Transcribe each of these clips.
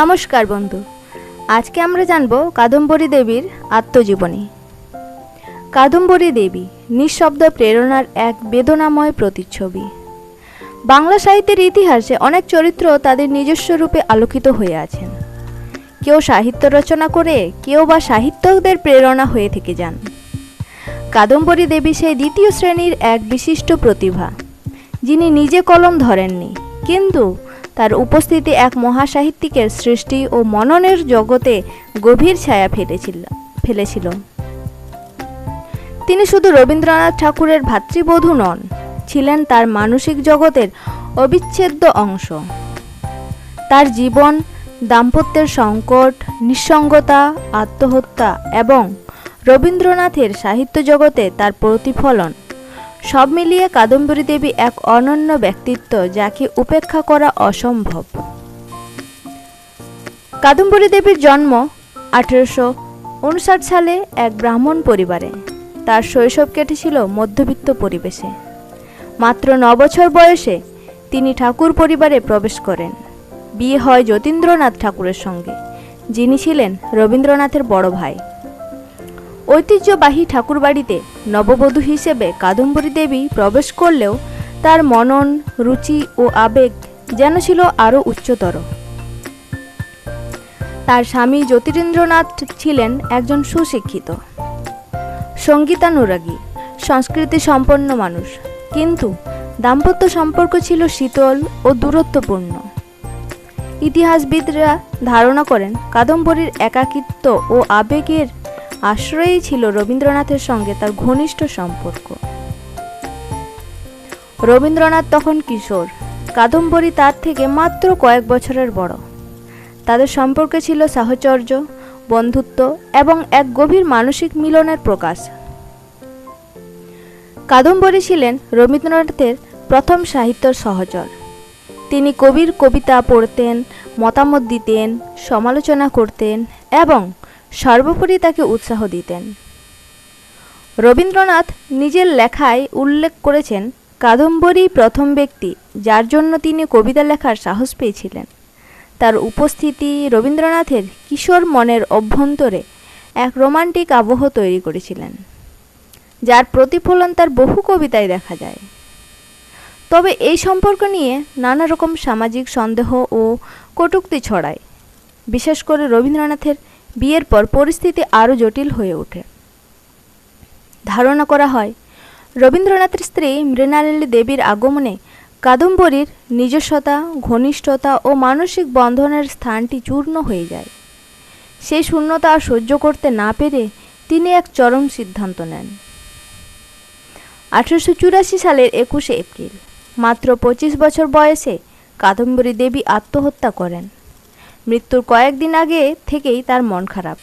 নমস্কার বন্ধু। আজকে আমরা জানব কাদম্বরী দেবীর আত্মজীবনী। কাদম্বরী দেবী নিঃশব্দ প্রেরণার এক বেদনাময় প্রতিচ্ছবি। বাংলা সাহিত্যের ইতিহাসে অনেক চরিত্র তাদের নিজস্ব রূপে আলোকিত হয়ে আছেন। কেউ সাহিত্য রচনা করে, কেউ বা সাহিত্যকদের প্রেরণা হয়ে থেকে যান। কাদম্বরী দেবী সেই দ্বিতীয় শ্রেণির এক বিশিষ্ট প্রতিভা, যিনি নিজে কলম ধরেননি, কিন্তু তার উপস্থিতি এক মহাসাহিত্যিকের সৃষ্টি ও মননের জগতে গভীর ছায়া ফেলেছিল ফেলেছিল। তিনি শুধু রবীন্দ্রনাথ ঠাকুরের ভাতৃবধূ নন, ছিলেন তার মানসিক জগতের অবিচ্ছেদ্য অংশ। তার জীবন, দাম্পত্যের সংকট, নিঃসঙ্গতা, আত্মহত্যা এবং রবীন্দ্রনাথের সাহিত্য জগতে তার প্রতিফলন সব মিলিয়ে কাদম্বরী দেবী এক অনন্য ব্যক্তিত্ব যাকে উপেক্ষা করা অসম্ভব। কাদম্বরী দেবীর জন্ম আঠেরোশো উনষাট সালে এক ব্রাহ্মণ পরিবারে। তার শৈশব কেটেছিল মধ্যবিত্ত পরিবেশে। মাত্র ন বছর বয়সে তিনি ঠাকুর পরিবারে প্রবেশ করেন। বিয়ে হয় যতীন্দ্রনাথ ঠাকুরের সঙ্গে, যিনি ছিলেন রবীন্দ্রনাথের বড় ভাই। ঐতিহ্যবাহী ঠাকুরবাড়িতে নববধূ হিসেবে কাদম্বরী দেবী প্রবেশ করলেও তার মনন, রুচি ও আবেগ যেন ছিল আরও উচ্চতর। তার স্বামী জ্যোতিরেন্দ্রনাথ ছিলেন একজন সুশিক্ষিত, সঙ্গীতানুরাগী সংস্কৃতি সম্পন্ন মানুষ, কিন্তু দাম্পত্য সম্পর্ক ছিল শীতল ও দূরত্বপূর্ণ। ইতিহাসবিদরা ধারণা করেন, কাদম্বরীর একাকিত্ব ও আবেগের আশ্রয়ই ছিল রবীন্দ্রনাথের সঙ্গে তার ঘনিষ্ঠ সম্পর্ক। রবীন্দ্রনাথ তখন কিশোর, কাদম্বরী তার থেকে মাত্র কয়েক বছরের বড়। তাদের সম্পর্কে ছিল সাহচর্য, বন্ধুত্ব এবং এক গভীর মানসিক মিলনের প্রকাশ। কাদম্বরী ছিলেন রবীন্দ্রনাথের প্রথম সাহিত্য সহচর। তিনি কবির কবিতা পড়তেন, মতামত দিতেন, সমালোচনা করতেন এবং সর্বোপরি তাকে উৎসাহ দিতেন। রবীন্দ্রনাথ নিজের লেখায় উল্লেখ করেছেন, কাদম্বরী প্রথম ব্যক্তি যার জন্য তিনি কবিতা লেখার সাহস পেয়েছিলেন। তার উপস্থিতি রবীন্দ্রনাথের কিশোর মনের অভ্যন্তরে এক রোমান্টিক আবহ তৈরি করেছিলেন, যার প্রতিফলন তার বহু কবিতায় দেখা যায়। তবে এই সম্পর্ক নিয়ে নানা রকম সামাজিক সন্দেহ ও কটূক্তি ছড়ায়। বিশেষ করে রবীন্দ্রনাথের বিয়ের পর পরিস্থিতি আরও জটিল হয়ে ওঠে। ধারণা করা হয়, রবীন্দ্রনাথের স্ত্রী মৃণালিনী দেবীর আগমনে কাদম্বরীর নিজস্বতা, ঘনিষ্ঠতা ও মানসিক বন্ধনের স্থানটি চূর্ণ হয়ে যায়। সেই শূন্যতা আর সহ্য করতে না পেরে তিনি এক চরম সিদ্ধান্ত নেন। আঠেরোশো চুরাশি সালের একুশে এপ্রিল, মাত্র পঁচিশ বছর বয়সে কাদম্বরী দেবী আত্মহত্যা করেন। মৃত্যুর কয়েকদিন আগে থেকেই তার মন খারাপ।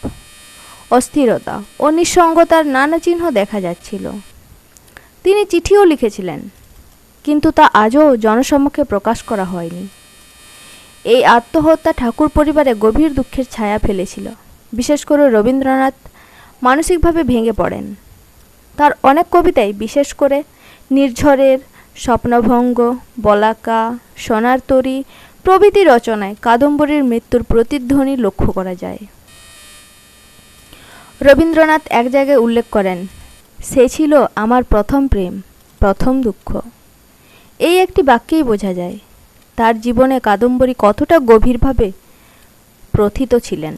অস্থিরতা ও নিঃসঙ্গতার নানা চিহ্ন দেখা যাচ্ছিল। তিনি চিঠিও লিখেছিলেন, কিন্তু তা আজও জনসম্মুখে প্রকাশ করা হয়নি। এই আত্মহত্যা ঠাকুর পরিবারে গভীর দুঃখের ছায়া ফেলেছিল। বিশেষ করে রবীন্দ্রনাথ মানসিকভাবে ভেঙে পড়েন। তার অনেক কবিতায় বিশেষ করে নির্ঝরের স্বপ্নভঙ্গ, বলাকা, সোনার তরী প্রভৃতি রচনায় কাদম্বরীর মৃত্যুর প্রতিধ্বনি লক্ষ্য করা যায়। রবীন্দ্রনাথ এক জায়গায় উল্লেখ করেন, সে ছিল আমার প্রথম প্রেম, প্রথম দুঃখ। এই একটি বাক্যেই বোঝা যায়, তার জীবনে কাদম্বরী কতটা গভীরভাবে প্রথিত ছিলেন।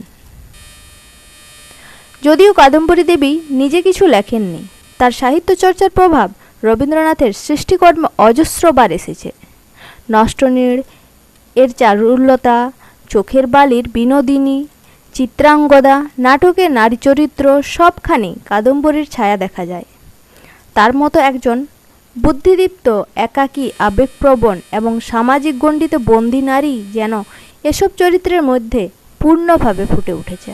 যদিও কাদম্বরী দেবী নিজে কিছু লেখেননি, তার সাহিত্য চর্চার প্রভাব রবীন্দ্রনাথের সৃষ্টিকর্মে অজস্রবার এসেছে। নষ্টনীড় এর চারুল্যতা চোখের বালির বিনোদিনী, চিত্রাঙ্গদা, নাটকে নারী চরিত্র সবখানি কাদম্বরীর ছায়া দেখা যায়। তার মতো একজন বুদ্ধিদীপ্ত, একাকী, আবেগপ্রবণ এবং সামাজিক গণ্ডিতে বন্দী নারী যেন এসব চরিত্রের মধ্যে পূর্ণভাবে ফুটে উঠেছে।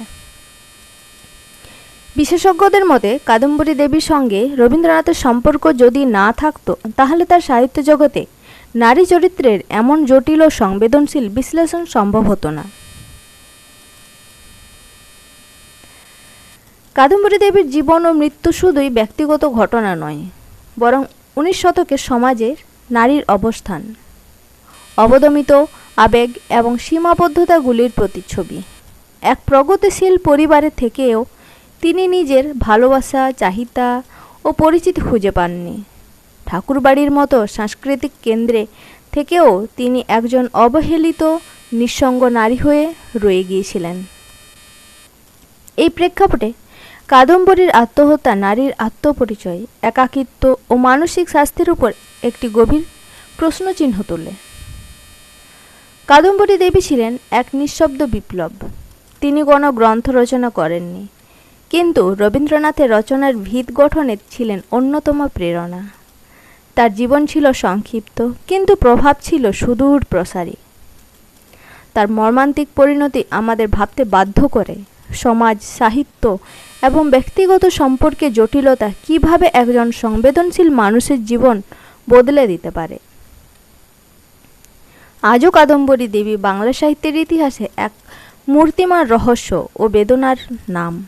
বিশেষজ্ঞদের মতে, কাদম্বরী দেবীর সঙ্গে রবীন্দ্রনাথের সম্পর্ক যদি না থাকতো, তাহলে তার সাহিত্য জগতে নারী চরিত্রের এমন জটিল ও সংবেদনশীল বিশ্লেষণ সম্ভব হতো না। কাদম্বরী দেবীর জীবন ও মৃত্যু শুধুই ব্যক্তিগত ঘটনা নয়, বরং উনিশ শতকে সমাজের নারীর অবস্থান, অবদমিত, আবেগ এবং সীমাবদ্ধতাগুলির প্রতিচ্ছবি। এক প্রগতিশীল পরিবারে থেকেও তিনি নিজের ভালোবাসা, চাহিদা ও পরিচিতি খুঁজে পাননি। ঠাকুরবাড়ির মতো সাংস্কৃতিক কেন্দ্রে থেকেও তিনি একজন অবহেলিত, নিঃসঙ্গ নারী হয়ে রয়ে গিয়েছিলেন। এই প্রেক্ষাপটে কাদম্বরীর আত্মহত্যা, নারীর আত্মপরিচয়, একাকিত্ব ও মানসিক স্বাস্থ্যের উপর একটি গভীর প্রশ্নচিহ্ন তোলে। কাদম্বরী দেবী ছিলেন এক নিঃশব্দ বিপ্লব। তিনি কোনো গ্রন্থ রচনা করেননি, কিন্তু রবীন্দ্রনাথের রচনার ভিত গঠনে ছিলেন অন্যতম প্রেরণা। তার জীবন ছিল সংক্ষিপ্ত, কিন্তু প্রভাব ছিল সুদূর প্রসারী। তার মর্মান্তিক পরিণতি আমাদের ভাবতে বাধ্য করে। সমাজ, সাহিত্য এবং ব্যক্তিগত সম্পর্কে জটিলতা কীভাবে একজন সংবেদনশীল মানুষের জীবন বদলে দিতে পারে? আজও কাদম্বরী দেবী বাংলা সাহিত্যের ইতিহাসে এক মূর্তিমান রহস্য ও বেদনার নাম।